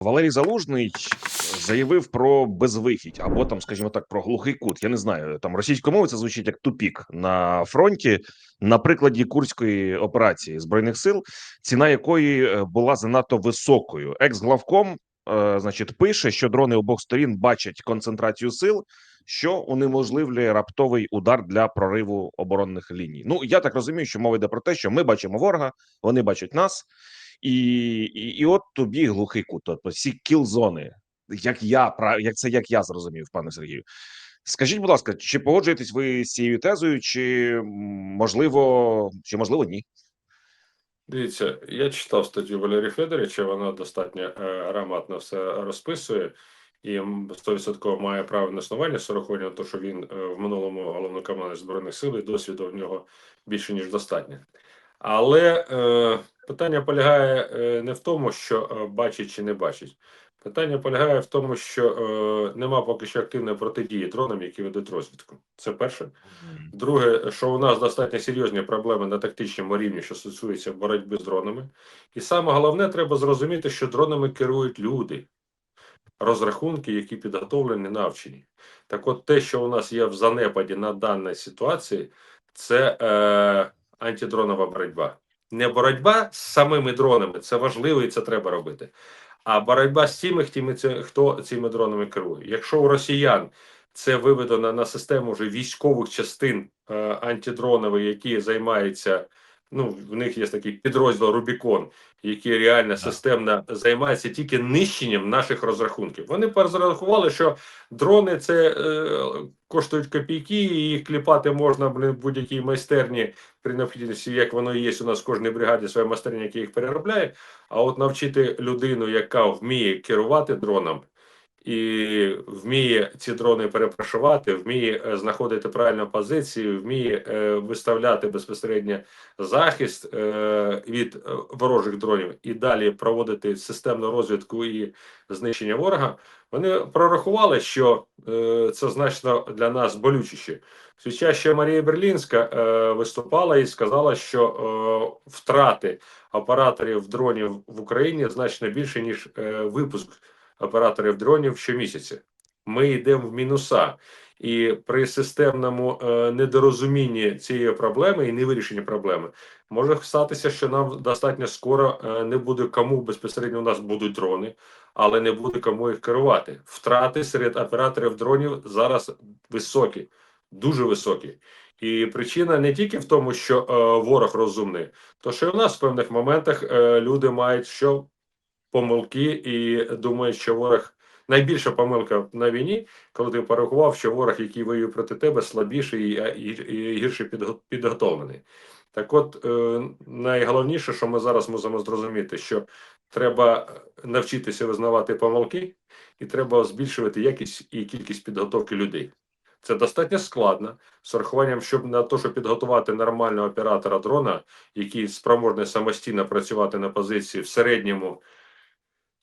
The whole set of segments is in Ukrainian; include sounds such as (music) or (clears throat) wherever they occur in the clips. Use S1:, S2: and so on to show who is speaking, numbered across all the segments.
S1: Валерій Залужний заявив про безвихідь або там, скажімо так, про глухий кут. Я не знаю. Там російською мовою це звучить як тупік на фронті. На прикладі курської операції збройних сил, ціна якої е, була занадто високою. Екс-главком, е, значить, пише, що дрони обох сторін бачать концентрацію сил, що унеможливлює раптовий удар для прориву оборонних ліній. Ну я так розумію, що мова йде про те, що ми бачимо ворога, вони бачать нас. І, і, і от тобі глухий кут, тобто всі кіл-зони, як я як це як я зрозумів, пане Сергію. Скажіть, будь ласка, чи погоджуєтесь ви з цією тезою, чи можливо, чи можливо ні?
S2: Дивіться, я читав статтю Валерія Федоровича, вона достатньо е, грамотно все розписує і м, 100% має право на існування з урахуванням того, що він е, в минулому головнокомандувач збройних сил і досвіду в нього більше ніж достатньо. Але е, питання полягає е, не в тому, що е, бачить чи не бачить. Питання полягає в тому, що е, нема поки що активної протидії дронам, які ведуть розвідку. Це перше. Друге, що у нас достатньо серйозні проблеми на тактичному рівні, що стосується боротьби з дронами. І саме головне, треба зрозуміти, що дронами керують люди, розрахунки, які підготовлені, навчені. Так от те, що у нас є в занепаді на даній ситуації, це е, антидронова боротьба. Не боротьба з самими дронами, це важливо і це треба робити. А боротьба з тими, хто цими дронами керує. Якщо у росіян це виведено на систему вже військових частин е, антидронових, які займаються. Ну, в них є такий підрозділ Рубікон, який реально системно займається тільки нищенням наших розрахунків. Вони порозрахували, що дрони це е, коштують копійки, і їх кліпати можна в будь-якій майстерні при необхідності, як воно є у нас в кожній бригаді своя майстерня, яка їх переробляє. А от навчити людину, яка вміє керувати дроном, і вміє ці дрони перепрошувати, вміє е, знаходити правильну позицію, вміє е, виставляти безпосередньо захист е, від ворожих дронів і далі проводити системну розвідку і знищення ворога. Вони прорахували, що це значно для нас болючіше. Свіча ще Марія Берлінська виступала і сказала, що втрати операторів дронів в Україні значно більше ніж випуск операторів дронів щомісяця. Ми йдемо в мінуса. І при системному е, недорозумінні цієї проблеми і невирішенні проблеми може статися, що нам достатньо скоро е, не буде кому безпосередньо у нас будуть дрони, але не буде кому їх керувати. Втрати серед операторів дронів зараз високі, дуже високі. І причина не тільки в тому, що е, ворог розумний, то що і в нас в певних моментах е, люди мають що помилки і думають, що ворог найбільша помилка на війні, коли ти порахував, що ворог, який воює проти тебе, слабіший і, гірше підго- підготовлений. Так от е, найголовніше, що ми зараз мусимо зрозуміти, що треба навчитися визнавати помилки, і треба збільшувати якість і кількість підготовки людей. Це достатньо складно з урахуванням, щоб на те, щоб підготувати нормального оператора дрона, який спроможний самостійно працювати на позиції в середньому,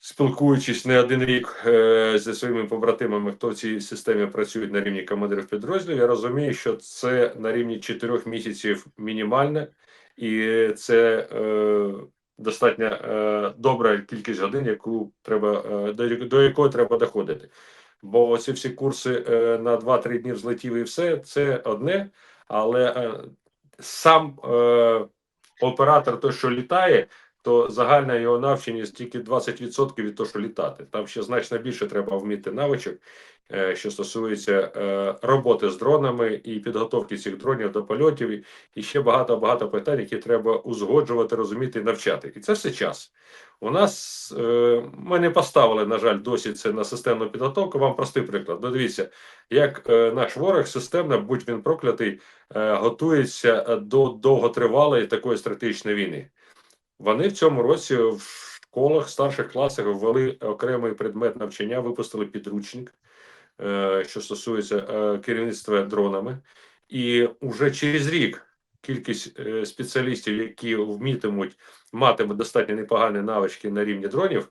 S2: спілкуючись не один рік е, зі своїми побратимами, хто в цій системі працює на рівні командирів підрозділів, я розумію, що це на рівні 4 місяців мінімальне, і це е, достатньо е, добра кількість годин, яку треба е, до, до якої треба доходити. Бо ці всі курси е, на 2-3 дні взлетів і все це одне, але е, сам е, оператор, той, що літає, то загальна його навченість тільки 20% від того, що літати. Там ще значно більше треба вміти навичок, е, що стосується е, роботи з дронами і підготовки цих дронів до польотів, і- ще багато багато питань, які треба узгоджувати, розуміти і навчати. І це все час. У нас е, ми не поставили, на жаль, досі це на системну підготовку. Вам простий приклад. Ну, Дивіться, як наш ворог системно, будь він проклятий, готується до довготривалої такої стратегічної війни. Вони в цьому році в школах, старших класах ввели окремий предмет навчання, випустили підручник, е, що стосується е, керівництва дронами, і вже через рік кількість е, спеціалістів, які вмітимуть матимуть достатньо непогані навички на рівні дронів,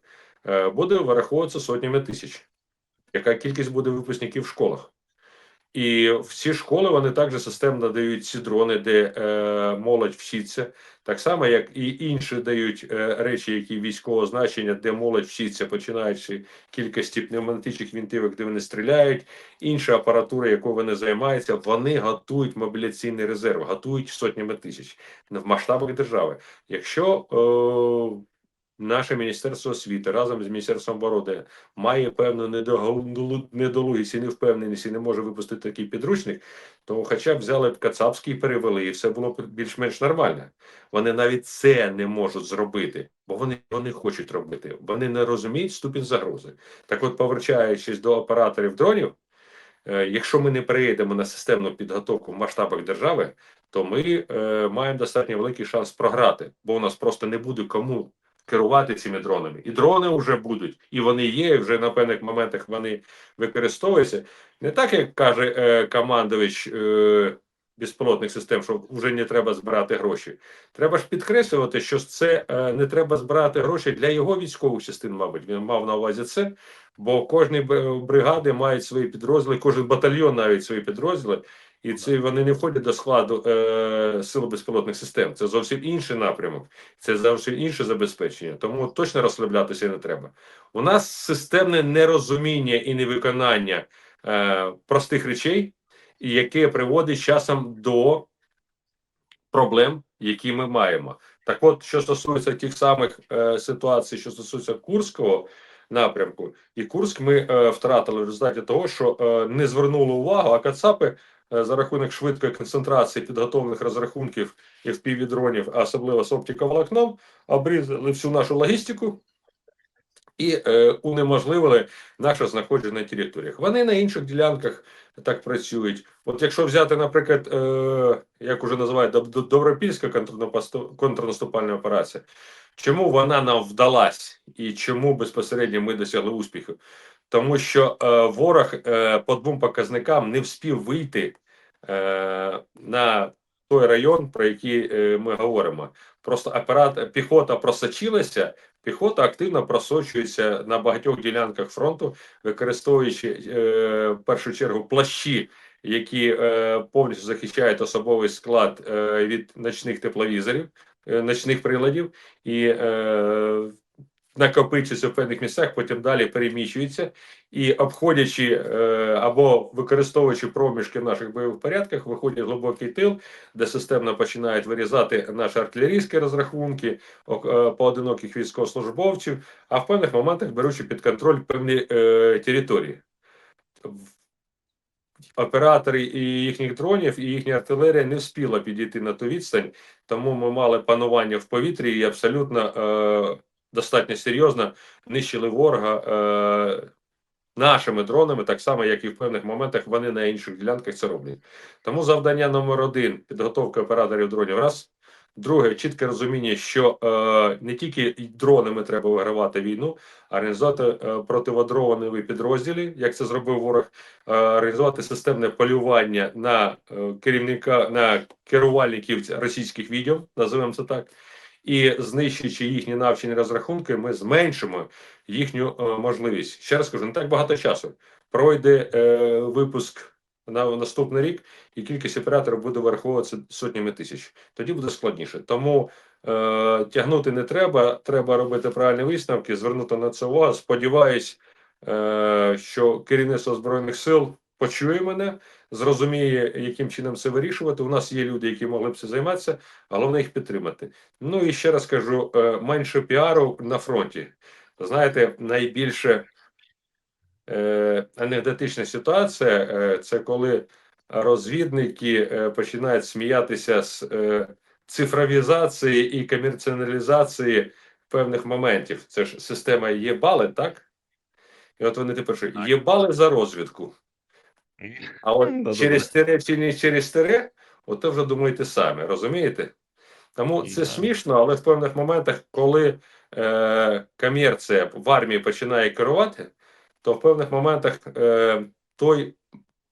S2: буде вираховуватися сотнями тисяч. Яка кількість буде випускників в школах? І всі школи вони також системно дають ці дрони, де е, молодь вчиться, так само, як і інші дають е, речі, які військового значення, де молодь вчиться, починаючи кількості пневматичних вінтівок, де вони стріляють, інша апаратура, якою вони займаються, вони готують мобіляційний резерв, готують сотнями тисяч в масштабах держави. Якщо е, наше міністерство освіти разом з міністерством оборони має певну недолугість і невпевненість і не може випустити такий підручник, то хоча б взяли б Кацапський перевели, і все було більш-менш нормально. Вони навіть це не можуть зробити, бо вони його не хочуть робити. Вони не розуміють ступінь загрози. Так, от, повертаючись до операторів дронів, е, якщо ми не перейдемо на системну підготовку в масштабах держави, то ми е, маємо достатньо великий шанс програти, бо у нас просто не буде кому керувати цими дронами. І дрони вже будуть, і вони є, і вже на певних моментах вони використовуються. Не так, як каже е, командувач е, безпілотних систем, що вже не треба збирати гроші. Треба ж підкреслювати, що це е, не треба збирати гроші для його військових частин, мабуть. Він мав на увазі це, бо кожні бригади мають свої підрозділи, кожен батальйон навіть свої підрозділи. І це вони не входять до складу е, сил безпілотних систем. Це зовсім інший напрямок, це зовсім інше забезпечення. Тому точно розслаблятися не треба. У нас системне нерозуміння і невиконання е, простих речей, яке приводить часом до проблем, які ми маємо. Так, от, що стосується тих самих е, ситуацій, що стосується Курського напрямку, і Курськ ми е, втратили в результаті того, що е, не звернули увагу, а Кацапи за рахунок швидкої концентрації підготовлених розрахунків і впівдронів, а особливо з оптиковолокном, обрізали всю нашу логістику. І е, унеможливили наше знаходження на територіях. Вони на інших ділянках так працюють. От якщо взяти, наприклад, е, як уже називають Доб- Доб- Добропільська контрнаступальна операція, чому вона нам вдалась і чому безпосередньо ми досягли успіху? Тому що е, ворог е, по двом показникам не вспів вийти е, на той район, про який е, ми говоримо. Просто апарат піхота просочилася, піхота активно просочується на багатьох ділянках фронту, використовуючи е, в першу чергу плащі, які е, повністю захищають особовий склад е, від ночних тепловізорів, е, ночних приладів, і е, накопичується в певних місцях, потім далі переміщується і обходячи е, або використовуючи проміжки в наших бойових порядках, виходять глибокий тил, де системно починають вирізати наші артилерійські розрахунки, е, поодиноких військовослужбовців, а в певних моментах беручи під контроль певні е, території. Оператори і їхніх дронів, і їхня артилерія не вспіла підійти на ту відстань, тому ми мали панування в повітрі і абсолютно достатньо серйозно нищили ворога е, нашими дронами, так само, як і в певних моментах вони на інших ділянках це роблять. Тому завдання номер один підготовка операторів дронів. Раз. Друге, чітке розуміння, що е, не тільки дронами треба вигравати війну, а організувати е, противодронові підрозділи, як це зробив ворог, е, організувати системне полювання на е, керівника на керувальників російських відео, називаємо це так, і знищуючи їхні навчені розрахунки, ми зменшимо їхню е, можливість. Ще раз кажу, не так багато часу. Пройде е, випуск на наступний рік, і кількість операторів буде враховуватися сотнями тисяч. Тоді буде складніше. Тому е, тягнути не треба. Треба робити правильні висновки, звернути на це увагу. Сподіваюсь, е, що керівництво збройних сил почує мене, зрозуміє, яким чином це вирішувати. У нас є люди, які могли б це займатися, головне їх підтримати. Ну і ще раз кажу: е, менше піару на фронті. Знаєте, найбільше е, анекдотична ситуація е, це коли розвідники е, починають сміятися з е, цифровізації і комерціоналізації певних моментів. Це ж система є бали, так? І от вони тепер є бали за розвідку. А от через тире чи не через тире, от то вже думаєте самі, розумієте? Тому
S1: І
S2: це смішно, але в певних моментах, коли е, комерція в армії починає керувати, то в певних моментах е, той,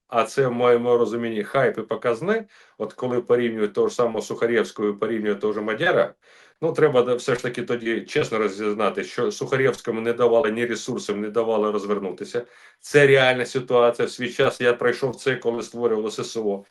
S2: а це в моєму розумінні хайп і показник, от коли порівнюють того ж самого Сухарєвського і порівнюють того ж Мадяра, Ну, треба все ж таки тоді чесно розізнати, що Сухарєвському не давали ні ресурсів, не давали розвернутися. Це реальна ситуація. В свій час я пройшов це, коли створювало ССО.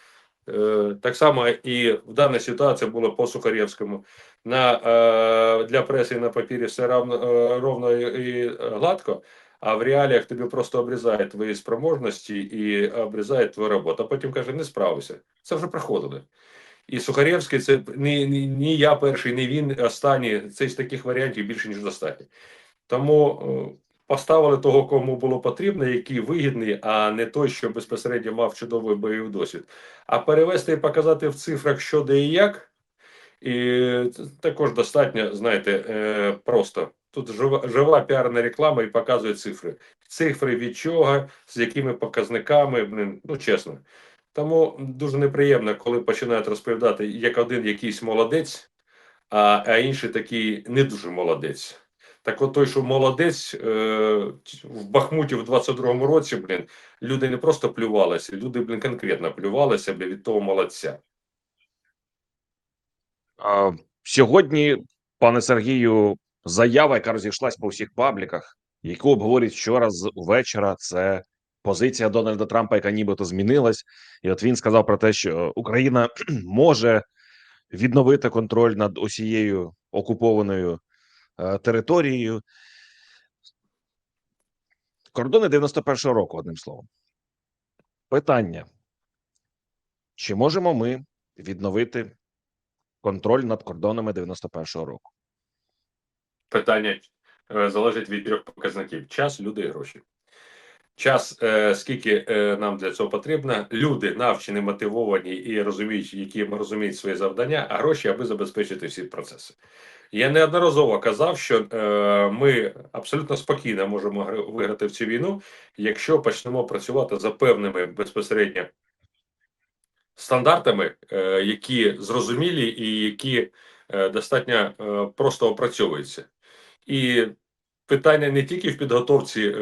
S2: Е, так само і в даній ситуації було по Сухарєвському. На, е, для преси на папірі все равно, е, ровно і гладко, а в реаліях тобі просто обрізають твої спроможності і обрізають твою роботу. А потім каже, не справився. Це вже проходили. І Сухарєвський це ні, ні, ні я перший, ні він останній. Це з таких варіантів більше ніж достатньо. Тому е, поставили того, кому було потрібно, який вигідний, а не той, що безпосередньо мав чудовий бойовий досвід. А перевести і показати в цифрах, що де і як, і також достатньо, знаєте, е, просто. Тут жива, жива піарна реклама і показує цифри. Цифри від чого, з якими показниками, блин, ну чесно. Тому дуже неприємно, коли починають розповідати, як один якийсь молодець, а, а інший такий не дуже молодець. Так от той, що молодець е, в Бахмуті в 22-му році, блін, люди не просто плювалися, люди, блін, конкретно плювалися блін, від того молодця.
S1: А, сьогодні, пане Сергію, заява, яка розійшлась по всіх пабліках, яку обговорюють вчора з вечора, це позиція Дональда Трампа, яка нібито змінилась. І от він сказав про те, що Україна (clears throat) може відновити контроль над усією окупованою е, територією. Кордони 91-го року, одним словом. Питання: чи можемо ми відновити контроль над кордонами 91-го року?
S2: Питання е, залежить від трьох показників: час, люди і гроші. Час, е, скільки е, нам для цього потрібно, люди навчені, мотивовані і розуміють, які розуміють свої завдання, а гроші, аби забезпечити всі процеси. Я неодноразово казав, що е, ми абсолютно спокійно можемо виграти в цю війну, якщо почнемо працювати за певними безпосередньо стандартами, які зрозумілі і які достатньо просто опрацьовуються. І питання не тільки в підготовці е,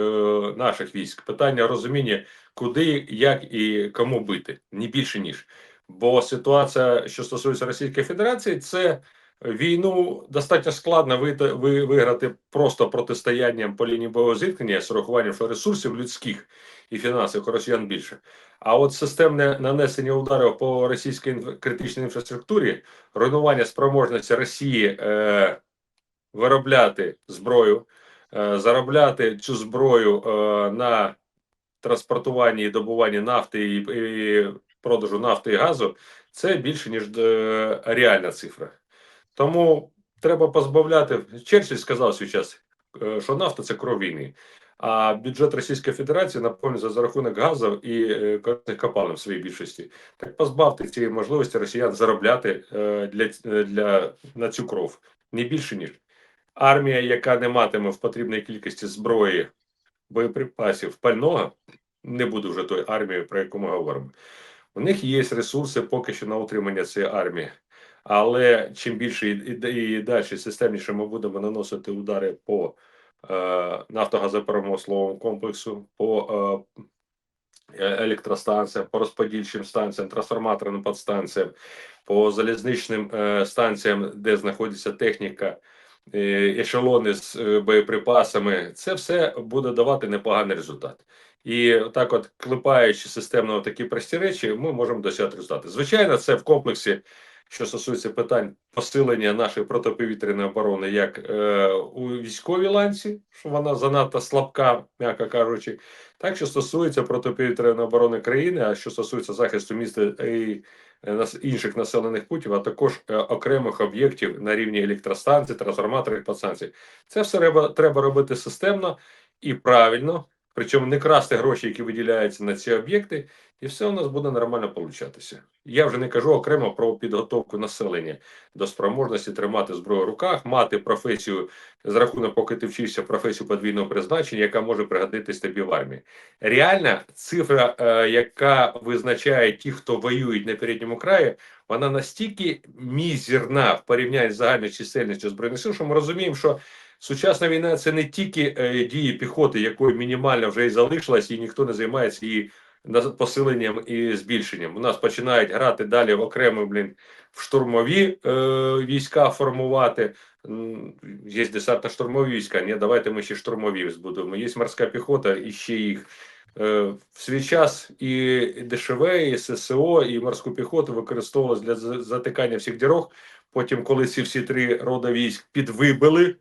S2: наших військ, питання розуміння, куди, як і кому бити, ні більше ніж. Бо ситуація, що стосується Російської Федерації, це війну достатньо складно виграти просто протистоянням по лінії бойового зіткнення з урахуванням ресурсів людських і фінансових росіян більше. А от системне нанесення ударів по російській критичній інфраструктурі, руйнування спроможності Росії е, виробляти зброю, заробляти цю зброю е, на транспортуванні і добуванні нафти і, продажу нафти і газу, це більше ніж е, реальна цифра. Тому треба позбавляти. Черчилль сказав свій час, е, що нафта це кров війни. А бюджет Російської Федерації наповнюється за рахунок газу і е, корисних копалин в своїй більшості. Так позбавте цієї можливості росіян заробляти е, для, е, для на цю кров не більше ніж армія, яка не матиме в потрібній кількості зброї, боєприпасів, пального, не буде вже тою армією, про яку ми говоримо. У них є ресурси поки що на утримання цієї армії. Але чим більше і, і, і далі системніше ми будемо наносити удари по е, нафтогазопромисловому комплексу, по е, е, електростанціям, по розподільчим станціям, трансформаторним підстанціям, по залізничним е, станціям, де знаходиться техніка, ешелони з е, боєприпасами, це все буде давати непоганий результат. І так, от клепаючи системно такі прості речі, ми можемо досягти результати. Звичайно, це в комплексі, що стосується питань посилення нашої протиповітряної оборони, як е, у військовій ланці, що вона занадто слабка, м'яко кажучи, так що стосується протиповітряної оборони країни, а що стосується захисту міста і е, інших населених путів, а також е, окремих об'єктів на рівні електростанцій, трансформаторів, підстанцій. Це все треба, треба робити системно і правильно, причому не красти гроші, які виділяються на ці об'єкти, і все у нас буде нормально получатися. Я вже не кажу окремо про підготовку населення до спроможності тримати зброю в руках, мати професію з рахунок, поки ти вчишся професію подвійного призначення, яка може пригодитись тобі в армії. Реальна цифра, е, яка визначає ті, хто воюють на передньому краї, вона настільки мізерна в порівнянні з загальною чисельністю збройних сил, що ми розуміємо, що сучасна війна це не тільки е, дії піхоти, якої мінімально вже і залишилась, і ніхто не займається її посиленням і збільшенням. У нас починають грати далі в окремо, блін, в штурмові е, війська формувати. Є десантно-штурмові війська. Ні, давайте ми ще штурмові збудуємо. Є морська піхота і ще їх. Е, В свій час і ДШВ, і ССО, і морську піхоту використовувалось для затикання всіх дорог. Потім, коли ці всі три рода військ підвибили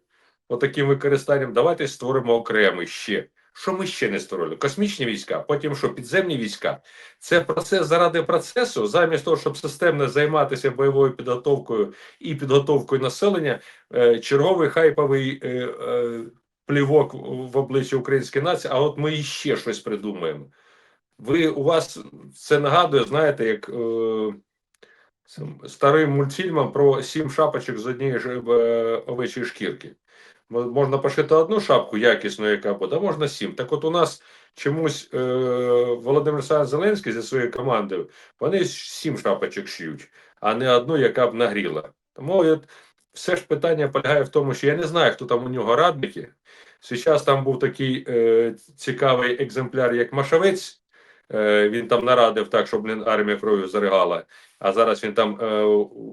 S2: отаким використанням, давайте створимо окремий ще. Що ми ще не створили? Космічні війська, потім що підземні війська. Це процес заради процесу, замість того, щоб системно займатися бойовою підготовкою і підготовкою населення, е, черговий хайповий е, е, плівок в обличчя української нації. А от ми іще щось придумаємо. Ви у вас це нагадує, знаєте, як е, старим мультфільмом про сім шапочок з однієї ж е, овечої шкірки. Мо- Можна пошити одну шапку якісну, яка буде, а можна сім. Так от у нас чомусь е, Володимир Олександрович Зеленський зі своєю командою, вони сім шапочок шиють, а не одну, яка б нагріла. Тому от, все ж питання полягає в тому, що я не знаю, хто там у нього радники. Зараз там був такий е, цікавий екземпляр, як Машавець. Е, він там нарадив так, щоб блін, армія кров'ю заригала. А зараз він там е,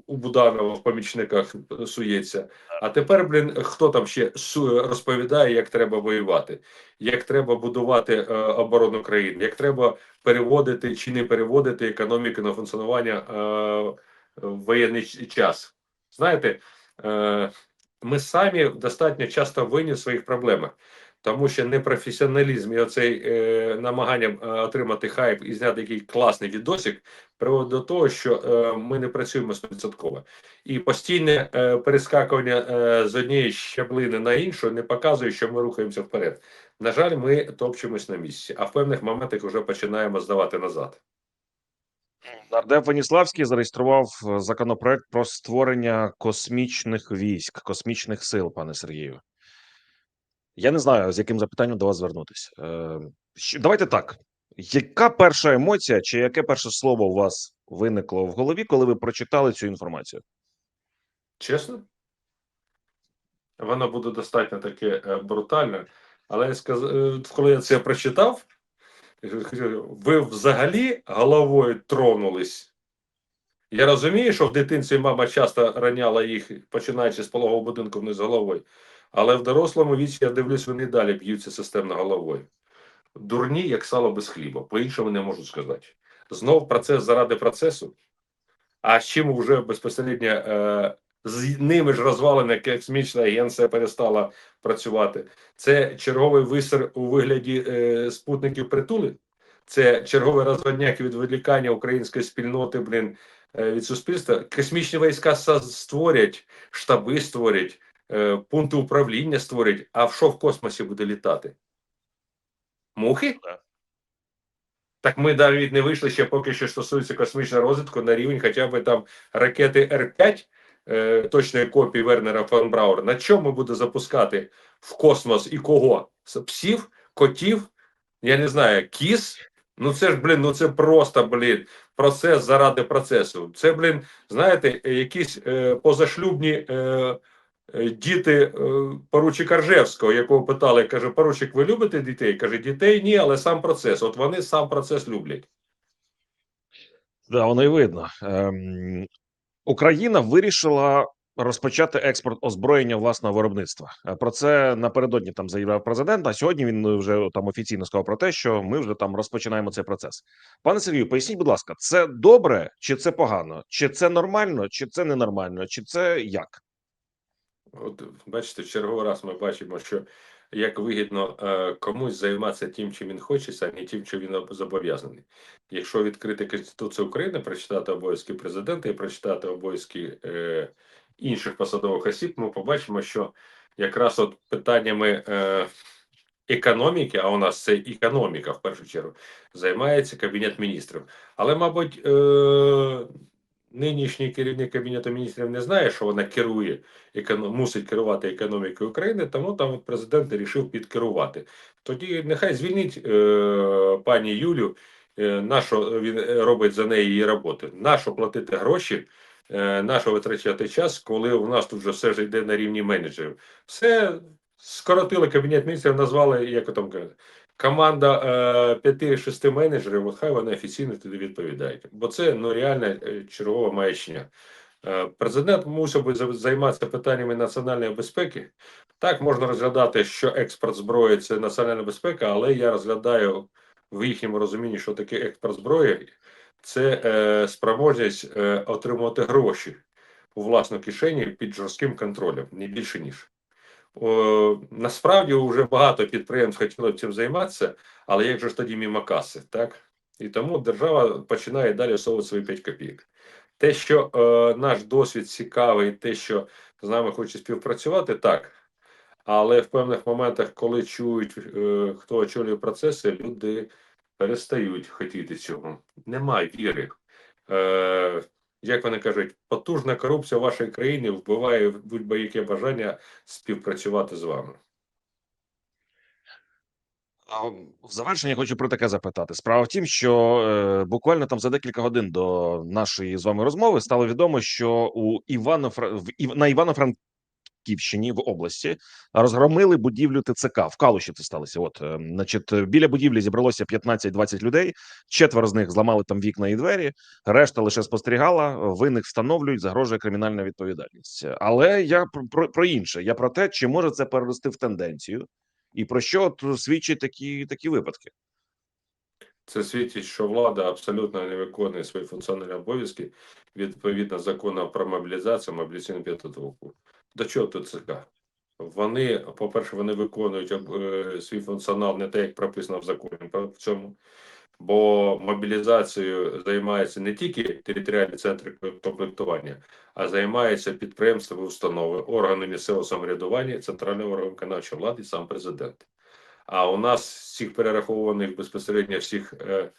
S2: у Буданова в помічниках сується. А тепер, блін, хто там ще розповідає, як треба воювати, як треба будувати е, оборону країни, як треба переводити чи не переводити економіку на функціонування е, в воєнний час. Знаєте, е, ми самі достатньо часто винні в своїх проблемах. Тому що непрофесіоналізм і оцей е, намагання е, отримати хайп і зняти який класний відосик приводить до того, що е, ми не працюємо стовідсотково. І постійне е, перескакування е, з однієї щаблини на іншу не показує, що ми рухаємося вперед. На жаль, ми топчемось на місці, а в певних моментах вже починаємо здавати назад.
S1: Нардеп Веніславський зареєстрував е, законопроект про створення космічних військ, космічних сил, пане Сергію. Я не знаю, з яким запитанням до вас звернутися. Е, давайте так. Яка перша емоція, чи яке перше слово у вас виникло в голові, коли ви прочитали цю інформацію?
S2: Чесно? Воно буде достатньо таке е, брутальне, але я сказ... е, коли я це прочитав, ви взагалі головою тронулись. Я розумію, що в дитинстві мама часто раняла їх, починаючи з пологового будинку вниз головою. Але в дорослому віці я дивлюсь, вони далі б'ються системно головою. Дурні, як сало без хліба, по-іншому не можу сказати. Знов процес заради процесу. А з чим вже безпосередньо е, з ними ж розвалена космічна агенція перестала працювати. Це черговий висер у вигляді е, спутників притули. Це черговий розводняк від відволікання української спільноти, блін, е, від суспільства. Космічні війська створять, штаби створять, пункти управління створять. А в що в космосі буде літати? Мухи? Так ми навіть не вийшли ще поки що стосується космічного розвитку на рівень хоча б там ракети Р-5, е, точної копії Вернера фон Брауера. На чому буде запускати в космос і кого? Псів, котів, я не знаю, кіз. Ну це ж, блін, ну це просто, блін, процес заради процесу. Це, блін, знаєте, е, якісь е, позашлюбні е, е, діти е, поручика Ржевського, якого питали, каже, поручик, ви любите дітей? Каже, дітей ні, але сам процес. От вони сам процес люблять.
S1: Да, воно і видно. Ем, Україна вирішила розпочати експорт озброєння власного виробництва. Е, Про це напередодні там заявляв президент. А сьогодні він е, вже там офіційно сказав про те, що ми вже там розпочинаємо цей процес. Пане Сергію, поясніть, будь ласка, це добре чи це погано? Чи це нормально, чи це ненормально, чи це як?
S2: От бачите, в черговий раз ми бачимо, що як вигідно е, комусь займатися тим, чим він хоче, а не тим, чим він зобов'язаний. Якщо відкрити Конституцію України, прочитати обов'язки президента і прочитати обов'язки е, інших посадових осіб, ми побачимо, що якраз от питаннями е, економіки, а у нас це економіка в першу чергу, займається Кабінет міністрів. Але, мабуть, е, нинішній керівник Кабінету міністрів не знає, що вона керує мусить керувати економікою України, тому там президент вирішив підкерувати. Тоді нехай звільнить е, пані Юлю, е, на що він е, робить за неї її роботи, на що платити гроші, е, на що витрачати час, коли у нас тут вже все ж йде на рівні менеджерів. Все скоротили кабінет міністрів, назвали, як там команда е, 5-6 менеджерів, хай вони офіційно туди відповідають. Бо це ну реально е, чергова маячня. Е, Президент мусив би займатися питаннями національної безпеки. Так можна розглядати, що експорт зброї це національна безпека, але я розглядаю в їхньому розумінні, що таке експорт зброї, це е, спроможність е, отримувати гроші у власну кишені під жорстким контролем, не більше ніж. Насправді вже багато підприємств хотіло цим займатися, але як же ж тоді мімо каси, так? І тому держава починає далі всовувати свої 5 копійок. Те, що е, наш досвід цікавий, те, що з нами хоче співпрацювати, так. Але в певних моментах, коли чують, е, хто очолює процеси, люди перестають хотіти цього. Немає віри. Е, як вони кажуть, потужна корупція в вашій країні вбиває будь-яке бажання співпрацювати з вами.
S1: В завершення хочу про таке запитати. Справа в тім, що е, буквально там за декілька годин до нашої з вами розмови стало відомо, що у Івано в Ів- на Івано-Франківщині в області розгромили будівлю ТЦК. В Калуші це сталося. От, е, значить, біля будівлі зібралося 15-20 людей. Четверо з них зламали там вікна і двері. Решта лише спостерігала. Винних встановлюють, загрожує кримінальна відповідальність. Але я про, про, інше. Я про те, чи може це перерости в тенденцію. І про що от свідчать такі такі випадки?
S2: Це свідчить, що влада абсолютно не виконує свої функціональні обов'язки відповідно закону про мобілізацію, мобілізаційну підготовку. До чого тут ЦК? Вони, по-перше, вони виконують е, свій функціонал не так, як прописано в законі по цьому. Бо мобілізацією займаються не тільки територіальні центри комплектування, а займаються підприємства, установи, органи місцевого самоврядування, центральний орган виконавчої влади, і сам президент. А у нас цих перерахованих безпосередньо всіх е,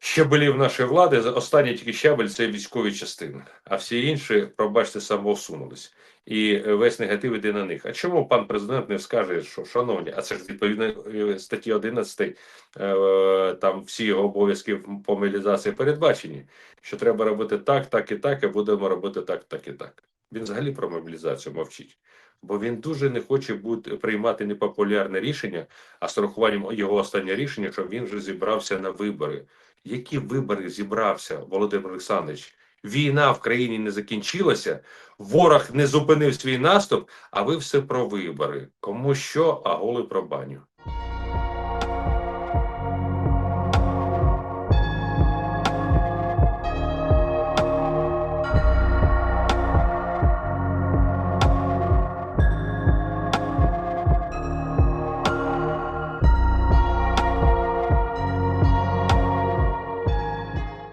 S2: щабелів нашої влади, останній тільки щабель це військові частини, а всі інші, пробачте, самоусунулись. І весь негатив іде на них. А чому пан президент не скаже, що шановні, а це ж відповідно е, статті 11, е, там всі його обов'язки по мобілізації передбачені, що треба робити так, так і так, і будемо робити так, так і так. Він взагалі про мобілізацію мовчить, бо він дуже не хоче бути приймати непопулярне рішення, а з урахуванням його останнє рішення, що він вже зібрався на вибори. Які вибори зібрався Володимир Олександрович? Війна в країні не закінчилася, ворог не зупинив свій наступ, а ви все про вибори. Кому що, а голи про баню.